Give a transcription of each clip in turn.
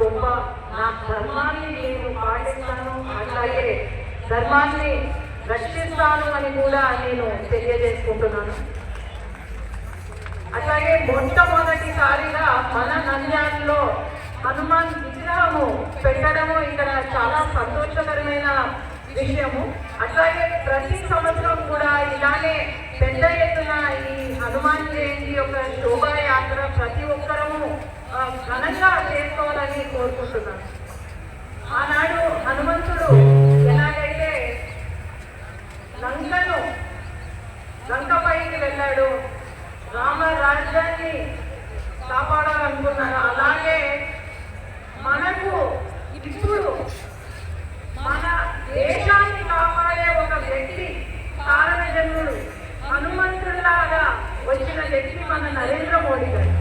గొప్ప. నా ధర్మాన్ని నేను పాటిస్తాను. అలాగే ధర్మాన్ని రక్షిస్తాను అని కూడా నేను తెలియజేసుకుంటున్నాను. అట్లాగే మొట్టమొదటిసారిగా మన నంద్యాలలో హనుమాన్ విగ్రహము పెట్టడము ఇక్కడ చాలా సంతోషకరమైన విషయము. అట్లాగే ప్రతి సంవత్సరం కూడా ఇలానే పెద్ద ఎత్తున ఈ హనుమాన్ జయంతి యొక్క శోభాయాత్ర ప్రతి ఒక్కరము ఘనంగా చేసుకోవాలని కోరుకుంటున్నాను. ఆనాడు హనుమంతుడు ఎలాగైతే లంకను లంకపైకి వెళ్ళాడు రామ రాజ్యాన్ని కాపాడాలనుకున్నాడు అలాగే మనకు ఇప్పుడు మన దేశాన్ని కాపాడే ఒక వ్యక్తి కారణ జన్ముడు హనుమంతుడిలాగా వచ్చిన వ్యక్తి మన నరేంద్ర మోడీ గారు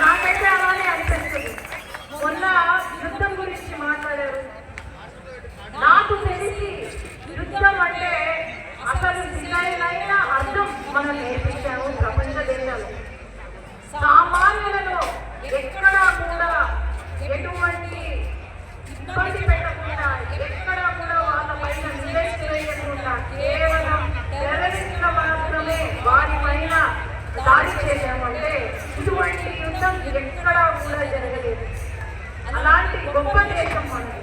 నాకైతే అలానే అనిపిస్తుంది మొన్న యుద్ధం గురించి మాట్లాడారు నాకు తెలిసి యుద్ధం అంటే అసలు సరైన అర్థం మనం నేర్పించాము ప్రపంచ దేశాలు సామాన్యులను ఎక్కడా కూడా ఎటువంటి ఇబ్బంది పెట్టకుండా ఎక్కడా కూడా వాళ్ళ పైన నివేశ వేయకుండా కేవలం టెర్రరిస్టుల మాత్రమే వారి పైన దాడి చేశామంటే ఇటువంటి యుద్ధం ఎక్కడా కూడా జరగలేదు అలాంటి గొప్ప దేశం మనది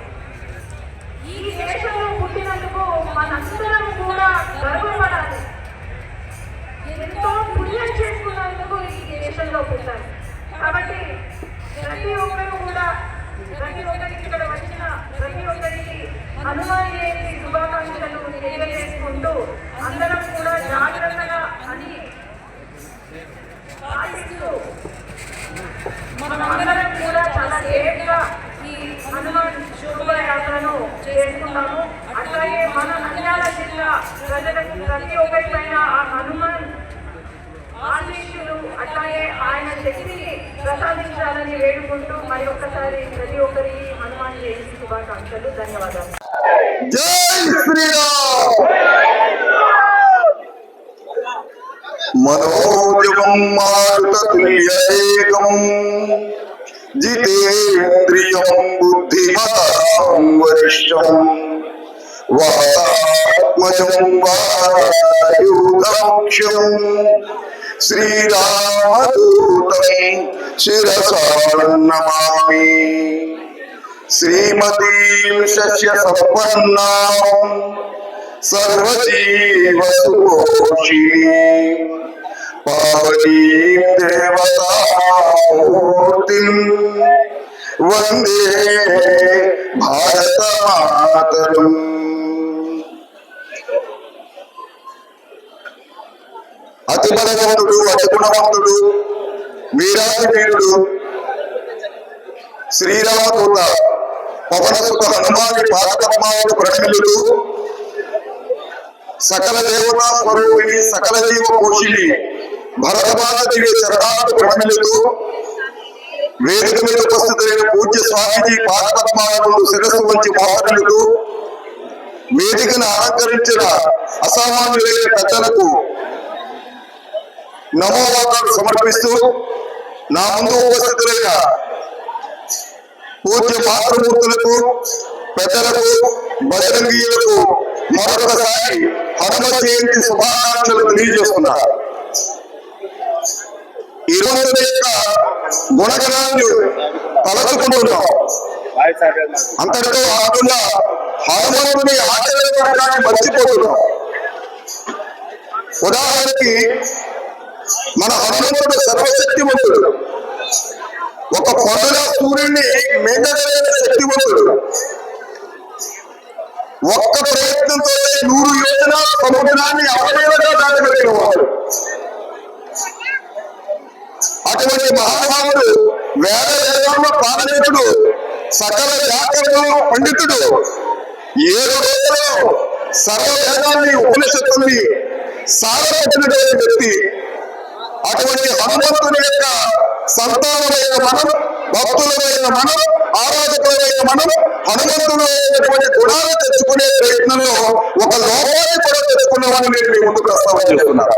ఈ దేశంలో పుట్టినందుకు మనందరం కూడా గర్వపడాలి. ఎంతో పుణ్యం చేసుకున్నందుకు ఈ దేశంలో పుట్టాలి కాబట్టి ప్రతి ఒక్కరు కూడా ప్రతి ఒక్కరికి ఇక్కడ వచ్చిన ప్రతి ఒక్కరికి హనుమాన్ జయంతి శుభాకాంక్షలు తెలియజేసుకుంటూ అందరం కూడా జాగ్రత్తగా అని పాటిస్తూ మనమందరం కూడా చాలా సేఫ్గా ఈ హనుమాన్ శోభయాత్రను చేసుకున్నాము అట్లాగే మన నంద్యాల జిల్లా ప్రజలకు ప్రతి ఒక్కరి పైన ఆ హనుమాన్ ఆశీస్సులు అట్లాగే ఆయన శక్తిని ప్రసాదించాలని వేడుకుంటూ మరి ఒక్కసారి ప్రతి ఒక్కరి హనుమాన్ జయంతి శుభాకాంక్షలు ధన్యవాదాలు. జై శ్రీరామ్! మనోజవం జితేంద్రియం బుద్ధిమతాం వరిష్టం. वहतात्मजं वायुदक्षम् श्रीरामदूतं शिरसा नमामि श्रीमतीं शस्यसम्पन्नां सर्वजीवसुपोषिणीं पावनीं देवतामूर्तिं वंदे भारतमातरम् అతి బలవంతుడు అతి గుణవంతుడు వీరాది వీరుడు శ్రీరామదూత పవనసుత హనుమాని పాదపద్మాలు ప్రణమిలుడు సకల దేవతా స్వరూపిణి సకల జీవ పోషిణి భరతమాత శరణాలు చరణాలు వేదిక మీద ఉపస్థితులైన పూజ్య స్వామీజీ పాదపద్మాలను శిరస్సు వంచి మోహనులు వేదికను అలంకరించిన అసామాన్యులైన పెద్దలకు నమోవాదాలు సమర్పిస్తూ నా ముందు ఉపస్థితులైన పూజ్య మాతృమూర్తులకు పెద్దలకు బజరంగీయులకు మరొకసారి హనుమ జయంతి శుభాకాంక్షలు తెలియజేస్తున్నా. ఈ రోజు యొక్క గుణగణాన్ని తలచుకుంటున్నాం. అంతటితో కాకుండా హనుమంతుని ఆచరణ మర్చిపోతున్నాం. ఉదాహరణకి మన హనుమంతుడు సర్వశక్తివంతుడు ఒక పొందుల సూర్యుడిని మింగగలిగిన శక్తివంతుడు ఒక్క ప్రయత్నంతో నూరు యోజన సముద్రాన్ని అవలేవగా దాటగలిగిన వాడు. అటువంటి మహానుభావుడు వేద వేదంలో పాలనేతుడు సకల వ్యాకరణ పండితుడు. ఏడు రోజుల్లో సర్వ వేదాన్ని ఉపనిషత్తుల్ని సారపెట్టినటువంటి వ్యక్తి అటువంటి హనుమంతుని యొక్క సంతానమైన మనం భక్తులమైన మనం ఆరాధకులమైన మనం హనుమంతుడు అయినటువంటి గుణాలు తెచ్చుకునే ప్రయత్నంలో ఒక లోపాన్ని కూడా తెచ్చుకున్నామని నేను మీ ముందు ప్రస్తావన చేస్తున్నాను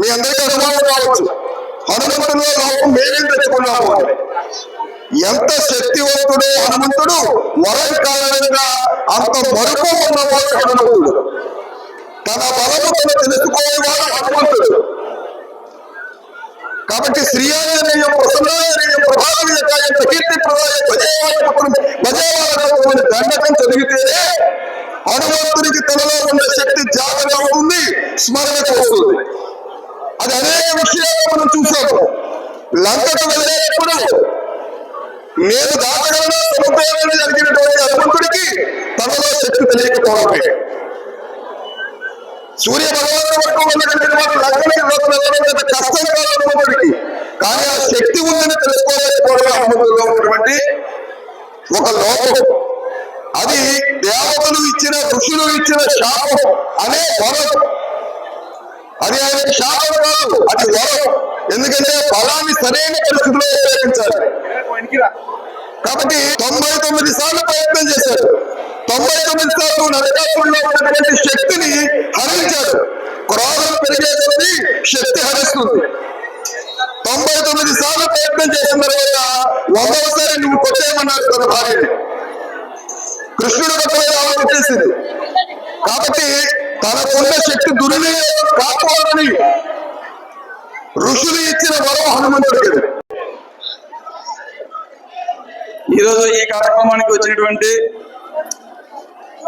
మీ అందరికీ అనుమానం కావచ్చు. హనుమంతుడిలో లోపం మేమేం తెచ్చుకున్నాము ఎంత శక్తివంతుడో హనుమంతుడు వరం కారణంగా అంత మరుపు ఉన్నవాడు హనుమంతుడు. తన బలము తను తెలుసుకోలేవాడు హనుమంతుడు. కాబట్టి శ్రీయాంజనేయం ప్రసన్నాంజనేయం ప్రభావీయకాయం కీర్తి ప్రదాయ భజేవాయ దండకం చదివితేనే హనుమంతునికి తనలో ఉన్న శక్తి జాగ్రత్త ఉంది స్మరణకు వస్తుంది. అది అనేక విషయాలు మనం చూసాము లంకకు వెళ్ళేటప్పుడు నేను దాటగలను సముద్రాన్ని జరిగినటువంటి హనుమంతుడికి తనలో శక్తి తెలియకపోవడమే. సూర్య భగవాన్ వరకు లంకనికి వెళ్ళడం కష్టం కాదు హనుమంతుడికి కానీ ఆ శక్తి ఉందని తెలుసుకోలేకపోవడం ఉన్నటువంటి ఒక లోపం. అది దేవతలు ఇచ్చిన ఋషులు ఇచ్చిన శాపం అనే వరం. అది ఆయన శాపం కాదు అది వరం. ఎందుకంటే బలాన్ని సరైన పరిస్థితిలో ఉపయోగించాలి. కాబట్టి తొంభై తొమ్మిది సార్లు ప్రయత్నం చేశారు. తొంభై తొమ్మిది సార్లు నరకాసుల్లో ఉన్నటువంటి శక్తిని హరించాడు. క్రోధం పెరిగే శక్తి హరిస్తుంది. తొంభై తొమ్మిది సార్లు ప్రయత్నం చేసిన తర్వాత వందవసారి నువ్వు కొట్టేయమన్నారు తన భార్యని. కృష్ణుడు కొట్టలేదు ఆమె కొట్టేసింది కాబట్టి తనకున్న శక్తి దుర్వినియోగం కాపాడని ఋషులు ఇచ్చిన వరం హనుమంతుడికి ఈరోజు ఈ కార్యక్రమానికి వచ్చినటువంటి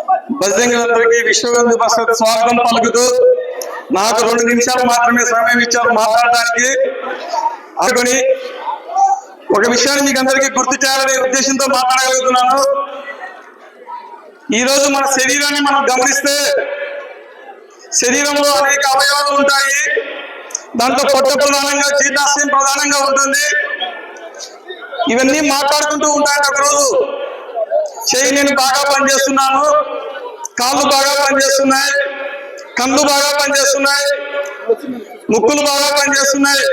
బజరంగులందరికీ విశ్వగంధు బస్సు స్వాగతం పలుకుతూ నాకు రెండు నిమిషాలు మాత్రమే సమయం ఇచ్చారు మాట్లాడడానికి. అనుకుని ఒక విషయాన్ని మీకు అందరికీ గుర్తు చేయాలనే ఉద్దేశంతో మాట్లాడగలుగుతున్నాను. ఈ రోజు మన శరీరాన్ని మనం గమనిస్తే శరీరంలో అనేక అవయవాలు ఉంటాయి. దాంట్లో పొట్ట ప్రధానంగా జీర్ణాశయం ప్రధానంగా ఉంటుంది. ఇవన్నీ మాట్లాడుకుంటూ ఉంటాయి ఒకరోజు చేయి నేను బాగా పనిచేస్తున్నాను. కాళ్ళు బాగా పనిచేస్తున్నాయి. కళ్ళు బాగా పనిచేస్తున్నాయి. ముక్కులు బాగా పనిచేస్తున్నాయి.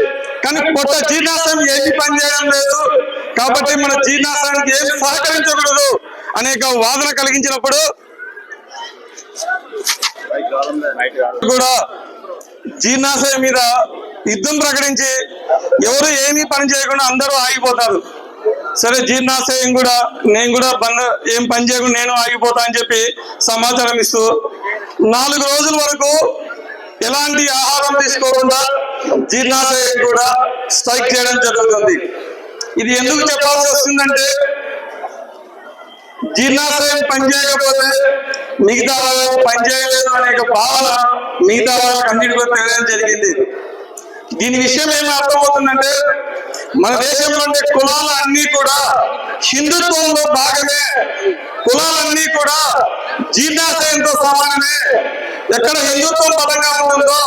కానీ కొత్త జీర్ణాశయం ఏమి పనిచేయడం లేదు. కాబట్టి మన జీర్ణాశయానికి ఏమి సహకరించకూడదు అనేక వాదన కలిగించినప్పుడు కూడా జీర్ణాశయం మీద యుద్ధం ప్రకటించి ఎవరు ఏమీ పని చేయకుండా అందరూ ఆగిపోతారు. సరే జీర్ణాశయం కూడా నేను కూడా బంద ఏం పని చేయకుండా నేను ఆగిపోతా అని చెప్పి సమాచారం ఇస్తూ నాలుగు రోజుల వరకు ఎలాంటి ఆహారం తీసుకోకుండా జీర్ణాశయం కూడా స్ట్రైక్ చేయడం జరుగుతుంది. ఇది ఎందుకు చెప్పాల్సి వస్తుందంటే జీర్ణాశయం పనిచేయకపోతే మిగతా వాళ్ళకు పనిచేయలేదు అనే భావన మిగతా వాళ్ళకి అన్నిటి కూడా తెలియడం జరిగింది. దీని విషయం ఏమి అర్థమవుతుందంటే మన దేశంలో ఉండే కులాల కులాలన్నీ కూడా హిందుత్వంలో భాగమే కులాలన్నీ కూడా జీర్ణాశయంతో సమానమే. ఎక్కడ హిందుత్వం బలంగా ఉంటుందో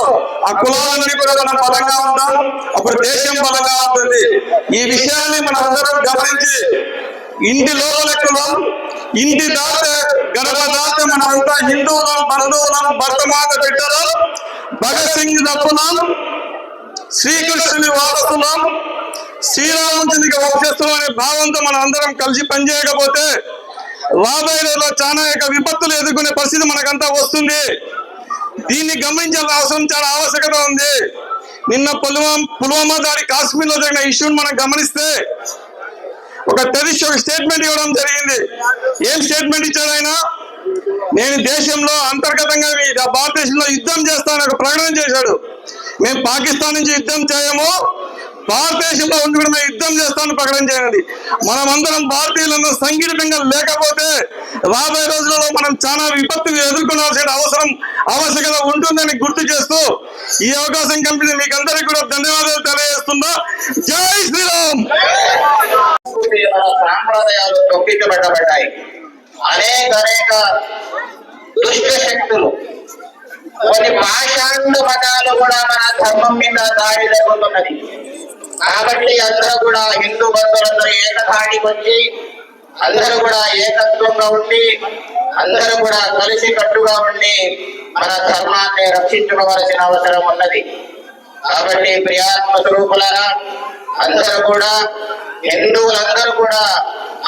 ఆ కులాలన్నీ కూడా మనం బలంగా ఉంటాం అప్పుడు దేశం బలంగా ఉంటుంది. ఈ విషయాన్ని మనం అందరం గమనించి ఇంటి లోపల కులం ఇంటి దాటే గడప దాటే మనమంతా హిందువులం బంధువులం భర్తమాత పెట్టారు భగత్ సింగ్ తప్పులం శ్రీకృష్ణుని వారసులం శ్రీరామచంద్రునికి వంశస్థులం అనే భావంతో మనం అందరం కలిసి పనిచేయకపోతే రాబోయే రోజుల్లో చాలా యొక్క విపత్తులు ఎదుర్కొనే పరిస్థితి మనకంతా వస్తుంది. దీన్ని గమనించాల్సిన అవసరం చాలా ఆవశ్యకత ఉంది. నిన్న పుల్వామా పుల్వామా దాడి కాశ్మీర్లో జరిగిన ఇష్యూని మనం గమనిస్తే ఒక టెరిస్ట్ ఒక స్టేట్మెంట్ ఇవ్వడం జరిగింది. ఏం స్టేట్మెంట్ ఇచ్చాడు ఆయన? నేను దేశంలో అంతర్గతంగా భారతదేశంలో యుద్ధం చేస్తానని ఒక ప్రకటన చేశాడు. మేము పాకిస్తాన్ నుంచి యుద్ధం చేయము. భారతదేశంలో ఉండి కూడా మేము యుద్ధం చేస్తామని ప్రకటన చేయండి. మనమందరం భారతీయులను సంఘటితంగా లేకపోతే రాబోయే రోజులలో మనం చాలా విపత్తులు ఎదుర్కొనాల్సిన అవసరం ఆవశ్యకత ఉంటుందని గుర్తు చేస్తూ ఈ అవకాశం కల్పించి మీకు అందరికీ కూడా ధన్యవాదాలు తెలియజేస్తున్నా. జై శ్రీరామ్! సాంప్రదాయాలు అనేక అనేక దుష్ట శక్తులు కొన్ని పాషాండ మతాలు కూడా మన ధర్మం మీద దాడి జరుగుతున్నది. కాబట్టి అందరూ కూడా హిందూ బంధువులందరూ ఏకతాటికి వచ్చి అందరూ కూడా ఏకత్వంగా ఉండి అందరూ కూడా కలిసి కట్టుగా ఉండి మన ధర్మాన్ని రక్షించుకోవలసిన అవసరం ఉన్నది. కాబట్టి ప్రియాత్మ స్వరూపులరా అందరూ కూడా హిందువులందరూ కూడా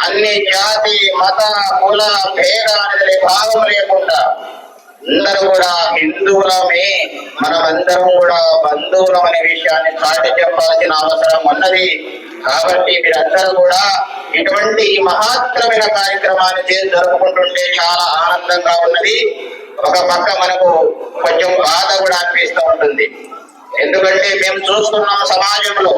అన్ని జాతి మత కుల భేద అనేది భావం లేకుండా అందరూ కూడా హిందువులమే మనమందరం కూడా బంధువులం అనే విషయాన్ని చాటి చెప్పాల్సిన అవసరం ఉన్నది. కాబట్టి మీరందరూ కూడా ఇటువంటి మహత్తరమైన కార్యక్రమాన్ని చేసి జరుపుకుంటుంటే చాలా ఆనందంగా ఉన్నది. ఒక పక్క మనకు కొంచెం బాధ కూడా అనిపిస్తూ ఉంటుంది. ఎందుకంటే మేము చూస్తున్నాం సమాజంలో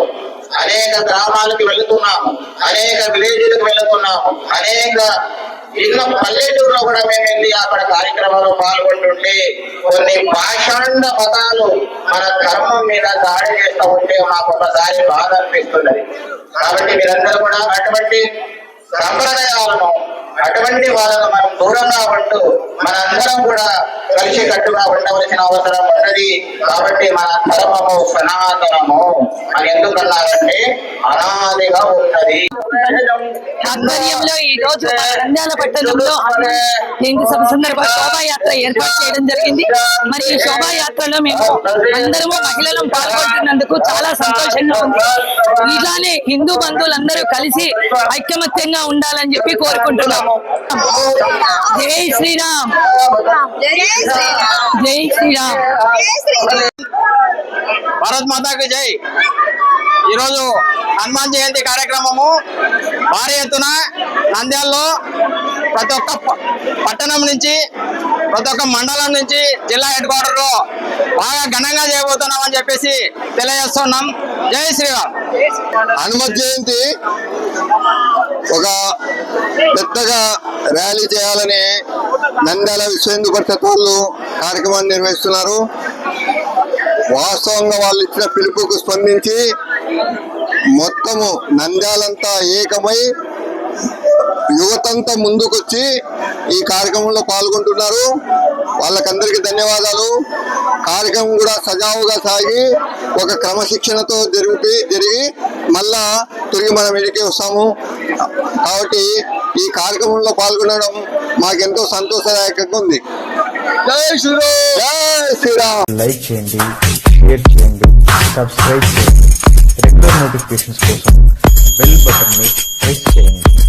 అనేక గ్రామాలకు వెళుతున్నాము అనేక విలేజీలకు వెళుతున్నాము అనేక చిన్న పల్లెటూరులో కూడా మేము వెళ్ళి అక్కడ కార్యక్రమంలో పాల్గొంటుంటే కొన్ని భాషాండ పదాలు మన ధర్మం మీద దాడి చేస్తూ ఉంటే మాకు ఒకసారి బాధ అనిపిస్తున్నది. కాబట్టి మీరందరూ కూడా అటువంటి సంప్రదాయాలను అటువంటి వాళ్ళను మనం దూరంగా ఉంటూ మనందరం కూడా కలిసి కట్టుగా ఉండవలసిన అవసరం ఉన్నది. కాబట్టి మన ధర్మము సనాతనము. అని ఎందుకన్నారంటే అనాదిగా ఉన్నది. ఆధ్వర్యంలో ఈ రోజు మన నంద్యాల పట్టణంలో జయంతి సభ సందర్భంగా శోభాయాత్ర ఏర్పాటు చేయడం జరిగింది. మరి ఈ శోభాయాత్రలో మేము అందరము మహిళలు పాల్గొంటున్నందుకు చాలా సంతోషంగా ఉంది. ఇలానే హిందూ బంధువులందరూ కలిసి ఐక్యమత్యంగా ఉండాలని చెప్పి కోరుకుంటున్నాము. జై శ్రీరామ్. జై శ్రీరామ్. భారత్ మాతాకి జై. ఈరోజు హనుమాన్ జయంతి కార్యక్రమము భారీ ఎత్తున నంద్యాలలో ప్రతి ఒక్క పట్టణం నుంచి ప్రతి ఒక్క మండలం నుంచి జిల్లా హెడ్ క్వార్టర్లో బాగా ఘనంగా చేయబోతున్నాం అని చెప్పేసి తెలియజేస్తున్నాం. జై శ్రీరామ్. హనుమత్ జయంతి. ఒక పెద్దగా ర్యాలీ చేయాలని నంద్యాల విశ్వ పరిషత్ వాళ్ళు కార్యక్రమాన్ని నిర్వహిస్తున్నారు. వాస్తవంగా వాళ్ళు ఇచ్చిన పిలుపుకు స్పందించి మొత్తము నంద్యాలంతా ఏకమై యువతంతా ముందుకొచ్చి ఈ కార్యక్రమంలో పాల్గొంటున్నారు. వాళ్ళకందరికీ ధన్యవాదాలు. కార్యక్రమం కూడా సజావుగా సాగి ఒక క్రమశిక్షణతో జరిపి జరిగి మళ్ళా తిరిగి మనం ఇంటికి వస్తాము. కాబట్టి ఈ కార్యక్రమంలో పాల్గొనడం మాకెంతో సంతోషదాయకంగా ఉంది. జై శ్రీరామ్! జై శ్రీరామ్! లైక్ చేయండి షేర్ చేయండి సబ్స్క్రైబ్ చేయండి. రెగ్యులర్ నోటిఫికేషన్స్ కోసం బెల్ బటన్ని ప్రెస్ చేయండి.